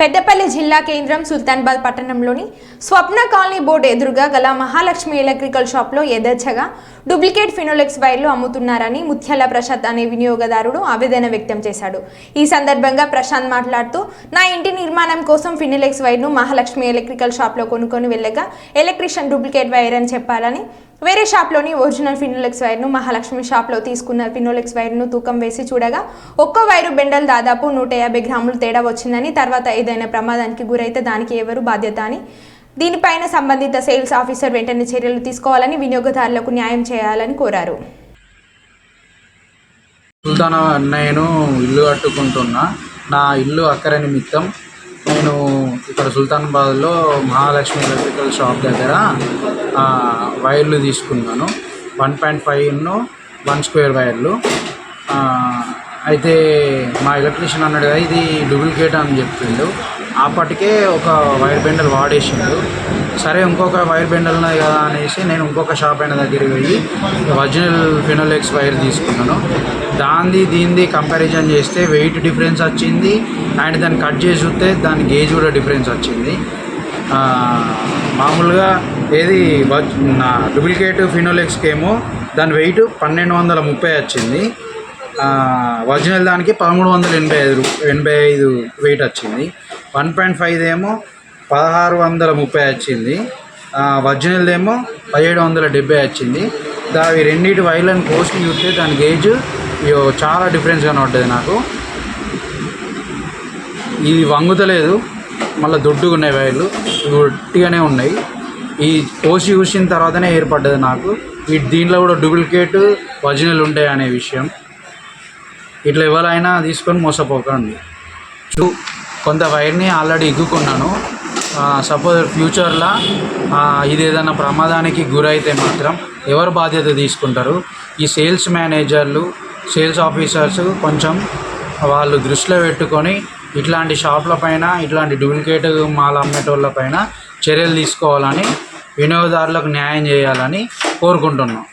పెద్దపల్లి జిల్లా కేంద్రం సుల్తాన్బాద్ పట్టణంలోని స్వప్న కాలనీ బోర్డు ఎదురుగా గల మహాలక్ష్మి ఎలక్ట్రికల్ షాప్లో యథేచ్ఛగా డూప్లికేట్ ఫినోలెక్స్ వైర్లు అమ్ముతున్నారని ముత్యాల ప్రసాద్ అనే వినియోగదారుడు ఆవేదన వ్యక్తం చేశాడు. ఈ సందర్భంగా ప్రశాంత్ మాట్లాడుతూ నా ఇంటి నిర్మాణం కోసం ఫినోలెక్స్ వైర్ను మహాలక్ష్మి ఎలక్ట్రికల్ షాప్లో కొనుక్కొని వెళ్ళగా ఎలక్ట్రీషియన్ డూప్లికేట్ వైర్ అని చెప్పాలని వేరే షాప్లోని ఒరిజినల్ ఫినోలెక్స్ వైర్ను మహాలక్ష్మి షాప్లో తీసుకున్న ఫినోలెక్స్ వైర్ను తూకం వేసి చూడగా ఒక్కో వైరు బెండల్ దాదాపు నూట యాభై గ్రాములు తేడా వచ్చిందని తర్వాత ఏదైనా ప్రమాదానికి గురైతే దానికి ఎవరు బాధ్యత అని. దీనిపైన సంబంధిత సేల్స్ ఆఫీసర్ వెంటనే చర్యలు తీసుకోవాలని వినియోగదారులకు న్యాయం చేయాలని కోరారు. నేను ఇల్లు కట్టుకుంటున్నా. నా ఇల్లు అక్కర నిమిత్తం. నేను ఇక్కడ సుల్తానాబాద్లో మహాలక్ష్మి ఎలక్ట్రికల్ షాప్ దగ్గర వైర్లు తీసుకున్నాను. వన్ పాయింట్ ఫైవ్ను వన్ స్క్వేర్ వైర్లు. అయితే మా ఎలక్ట్రీషియన్ అన్నాడు కదా ఇది డూప్లికేట్ అని చెప్పిండు. అప్పటికే ఒక వైర్ బెండల్ వాడేసిండు. సరే ఇంకొక వైర్ బెండల్ ఉన్నది కదా అనేసి నేను ఇంకొక షాప్ అయిన దగ్గరికి వెళ్ళి ఒరిజినల్ ఫినోలెక్స్ వైర్ తీసుకున్నాను. దాన్ని దీనిది కంపారిజన్ చేస్తే వెయిట్ డిఫరెన్స్ వచ్చింది. అండ్ దాన్ని కట్ చేసి చూస్తే దాని గేజ్ కూడా డిఫరెన్స్ వచ్చింది. మామూలుగా ఏది నా డూప్లికేట్ ఫినోలెక్స్కి ఏమో దాని వెయిట్ పన్నెండు వందల ముప్పై వచ్చింది. ఒరిజినల్ దానికి పదమూడు వందల ఎనభై ఐదు ఎనభై ఐదు వెయిట్ వచ్చింది. వన్ పాయింట్ ఫైవ్ ఏమో పదహారు వందల ముప్పై వచ్చింది. ఒరిజినల్ ఏమో పదిహేడు వందల డెబ్బై వచ్చింది. దావి రెండింటి వైర్లను కోసి చూస్తే దాని గేజ్ ఇయ్యో చాలా డిఫరెన్స్ కనబడ్డది నాకు. ఇది వంగుతలేదు. మళ్ళీ దొడ్డుగా ఉన్నాయి వైర్లు. ఇవి ఒట్టిగానే ఉన్నాయి. ఈ కోసి చూసిన తర్వాతనే ఏర్పడ్డది నాకు. ఈ దీంట్లో కూడా డూప్లికేట్ ఒరిజినల్ ఉంటాయి అనే విషయం. ఇట్లా ఎవరైనా తీసుకొని మోసపోకండి. చూ కొంత వైర్ని ఆల్రెడీ ఇగ్గుకున్నాను సపోజ్ ఫ్యూచర్లో ఇది ఏదైనా ప్రమాదానికి గురైతే మాత్రం ఎవరు బాధ్యత తీసుకుంటారు? ఈ సేల్స్ మేనేజర్లు సేల్స్ ఆఫీసర్స్ కొంచెం వాళ్ళు దృష్టిలో పెట్టుకొని ఇట్లాంటి షాప్ల పైన ఇట్లాంటి డూప్లికేట్ మాల అమ్మేటోళ్ళ పైన చర్యలు తీసుకోవాలని వినియోగదారులకు న్యాయం చేయాలని కోరుకుంటున్నాం.